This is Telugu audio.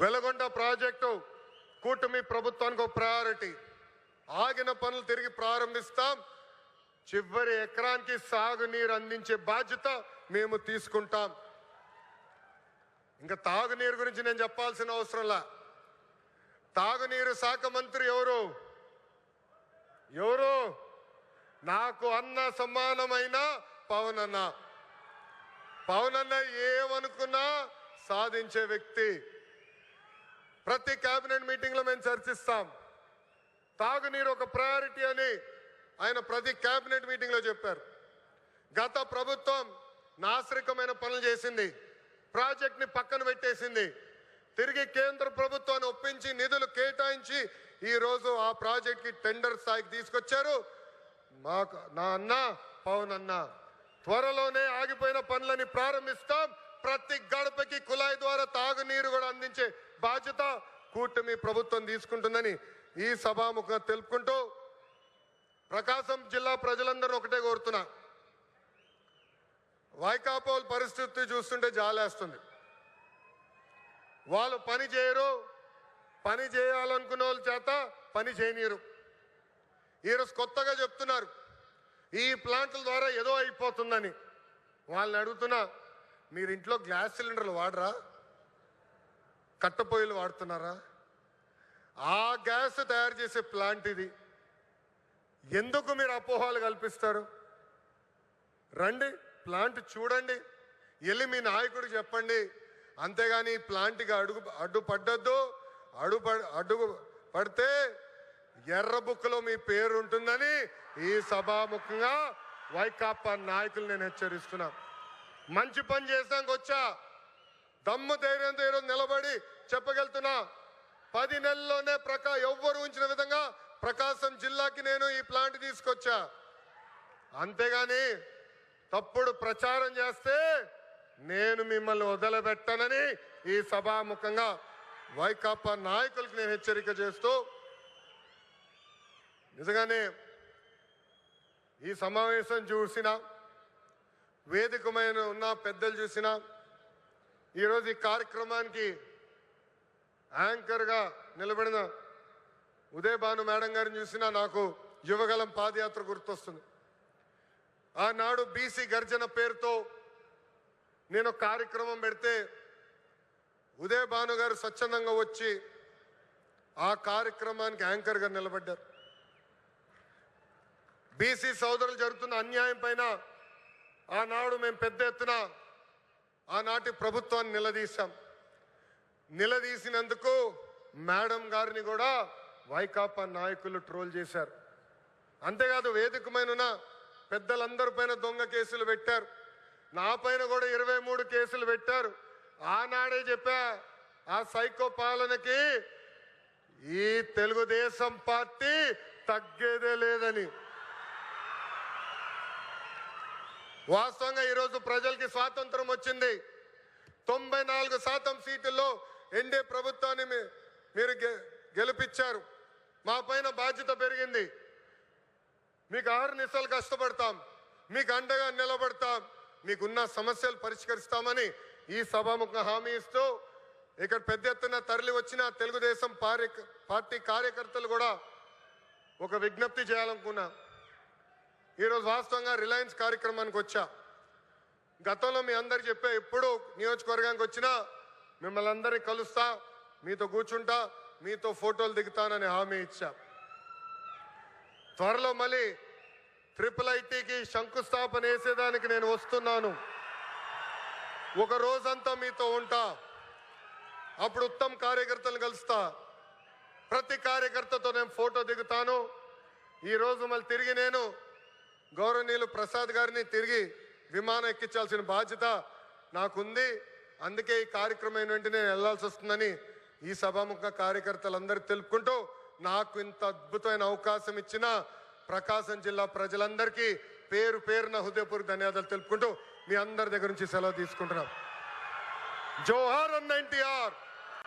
వెలగొండ ప్రాజెక్టు కూటమి ప్రభుత్వానికి ఒక ప్రయారిటీ ఆగిన పనులు తిరిగి ప్రారంభిస్తాం. చివరి ఎకరానికి సాగునీరు అందించే బాధ్యత మేము తీసుకుంటాం. ఇంకా తాగునీరు గురించి నేను చెప్పాల్సిన అవసరంలా తాగునీరు శాఖ మంత్రి ఎవరు? ఎవరు? నాకు అన్న సమానమైన పవన్ అన్న పవన్ అన్న ఏమనుకున్నా సాధించే వ్యక్తి. ప్రతి కేబినెట్ మీటింగ్లో మేము చర్చిస్తాం. తాగునీరు ఒక ప్రయారిటీ అని ఆయన ప్రతి కేబినెట్ మీటింగ్లో చెప్పారు. గత ప్రభుత్వం నాశరికమైన పనులు చేసింది. ప్రాజెక్ట్ని పక్కన పెట్టేసింది. తిరిగి కేంద్ర ప్రభుత్వాన్ని ఒప్పించి నిధులు కేటాయించి ఈరోజు ఆ ప్రాజెక్ట్కి టెండర్ స్థాయికి తీసుకొచ్చారు. మాకు నా అన్న పవన్ అన్న త్వరలోనే ఆగిపోయిన పనులని ప్రారంభిస్తాం. ప్రతి గడపకి కుళాయి ద్వారా తాగునీరు కూడా అందించే బాధ్యత కూటమి ప్రభుత్వం తీసుకుంటుందని ఈ సభాముఖంగా తెలుపుకుంటూ ప్రకాశం జిల్లా ప్రజలందరూ ఒకటే కోరుతున్నా. వైకాపోల్ పరిస్థితి చూస్తుంటే జాలేస్తుంది. వాళ్ళు పని చేయరు పని చేయాలనుకున్న వాళ్ళ చేత పని చేయనీరు ఈరోజు కొత్తగా చెప్తున్నారు. ఈ ప్లాంట్ల ద్వారా ఏదో అయిపోతుందని. వాళ్ళని అడుగుతున్నా మీరు ఇంట్లో గ్యాస్ సిలిండర్లు వాడరా? కట్టెపొయ్యిలు వాడుతున్నారా? ఆ గ్యాస్ తయారు చేసే ప్లాంట్ ఇది. ఎందుకు మీరు అపోహాలు కల్పిస్తారు? రండి ప్లాంట్ చూడండి. వెళ్ళి మీ నాయకుడు చెప్పండి. అంతేగాని ప్లాంట్కి అడుగు అడ్డు పడ్డద్దు అడుగు అడ్డు పడితే ఎర్ర బుక్లో మీ పేరు ఉంటుందని ఈ సభాముఖంగా వైకాపా నాయకులు నేను హెచ్చరిస్తున్నా. మంచి పని చేసాక వచ్చా. దమ్ము ధైర్యంతో ఈరోజు నిలబడి చెప్పగలుగుతున్నా. పది నెలల్లోనే ప్రకా ఎవ్వరు ఉంచిన విధంగా ప్రకాశం జిల్లాకి నేను ఈ ప్లాంట్ తీసుకొచ్చా. అంతేగాని తప్పుడు ప్రచారం చేస్తే నేను మిమ్మల్ని వదలబెట్టనని ఈ సభాముఖంగా వైకాపా నాయకులకు నేను హెచ్చరిక చేస్తూ నిజంగానే ఈ సమావేశం చూసిన వేదికమైన ఉన్న పెద్దలు చూసిన ఈరోజు ఈ కార్యక్రమానికి యాంకర్గా నిలబడిన ఉదయ భాను మేడం గారిని చూసినా నాకు యువగలం పాదయాత్ర గుర్తొస్తుంది. ఆనాడు బీసీ గర్జన పేరుతో నేను కార్యక్రమం పెడితే ఉదయ భాను గారు స్వచ్ఛందంగా వచ్చి ఆ కార్యక్రమానికి యాంకర్గా నిలబడ్డారు. బీసీ సోదరులు జరుగుతున్న అన్యాయం పైన ఆనాడు మేము పెద్ద ఎత్తున ఆనాటి ప్రభుత్వాన్ని నిలదీశాం. నిలదీసినందుకు మేడం గారిని కూడా వైకాపా నాయకులు ట్రోల్ చేశారు. అంతేకాదు వేదికమైన పెద్దలందరి పైన దొంగ కేసులు పెట్టారు. నా పైన కూడా ఇరవై మూడు కేసులు పెట్టారు. ఆనాడే చెప్పా ఆ సైకో పాలనకి ఈ తెలుగుదేశం పార్టీ తగ్గేదే లేదని. వాస్తవంగా ఈరోజు ప్రజలకి స్వాతంత్రం వచ్చింది. తొంభై నాలుగు శాతం సీటుల్లో ఎన్డీ ప్రభుత్వాన్ని మీ- మీరు గె- గెలిపించారు. మా పైన బాధ్యత పెరిగింది. మీకు ఆరు నిమిషాలు కష్టపడతాం. మీకు అండగా నిలబడతాం. మీకున్న సమస్యలు పరిష్కరిస్తామని ఈ సభాముఖ హామీ ఇస్తూ ఇక్కడ పెద్ద ఎత్తున తరలి వచ్చిన తెలుగుదేశం పారి పార్టీ కార్యకర్తలు కూడా ఒక విజ్ఞప్తి చేయాలనుకున్నా. ఈరోజు వాస్తవంగా రిలయన్స్ కార్యక్రమానికి వచ్చా. గతంలో మీ అందరు చెప్పే ఎప్పుడు నియోజకవర్గానికి వచ్చినా మిమ్మల్ని అందరినీ కలుస్తా మీతో కూర్చుంటా మీతో ఫోటోలు దిగుతానని హామీ ఇచ్చా. త్వరలో మళ్ళీ ట్రిపుల్ ఐటీకి శంకుస్థాపన వేసేదానికి నేను వస్తున్నాను. ఒక రోజంతా మీతో ఉంటా. అప్పుడు ఉత్తమ కార్యకర్తలను కలుస్తా. ప్రతి కార్యకర్తతో నేను ఫోటో దిగుతాను. ఈ రోజు మళ్ళీ తిరిగి నేను గౌరవనీయులు ప్రసాద్ గారిని తిరిగి విమానం ఎక్కించాల్సిన బాధ్యత నాకుంది. అందుకే ఈ కార్యక్రమం వెంటనే నేను వెళ్ళాల్సి వస్తుందని ఈ సభాముఖ కార్యకర్తలందరూ తెలుపుకుంటూ నాకు ఇంత అద్భుతమైన అవకాశం ఇచ్చిన ప్రకాశం జిల్లా ప్రజలందరికీ పేరు పేరున హృదయపూర్వక ధన్యవాదాలు తెలుపుకుంటూ మీ అందరి దగ్గర నుంచి సెలవు తీసుకుంటున్నాం. జోహార్ అన్న ఎన్టీఆర్.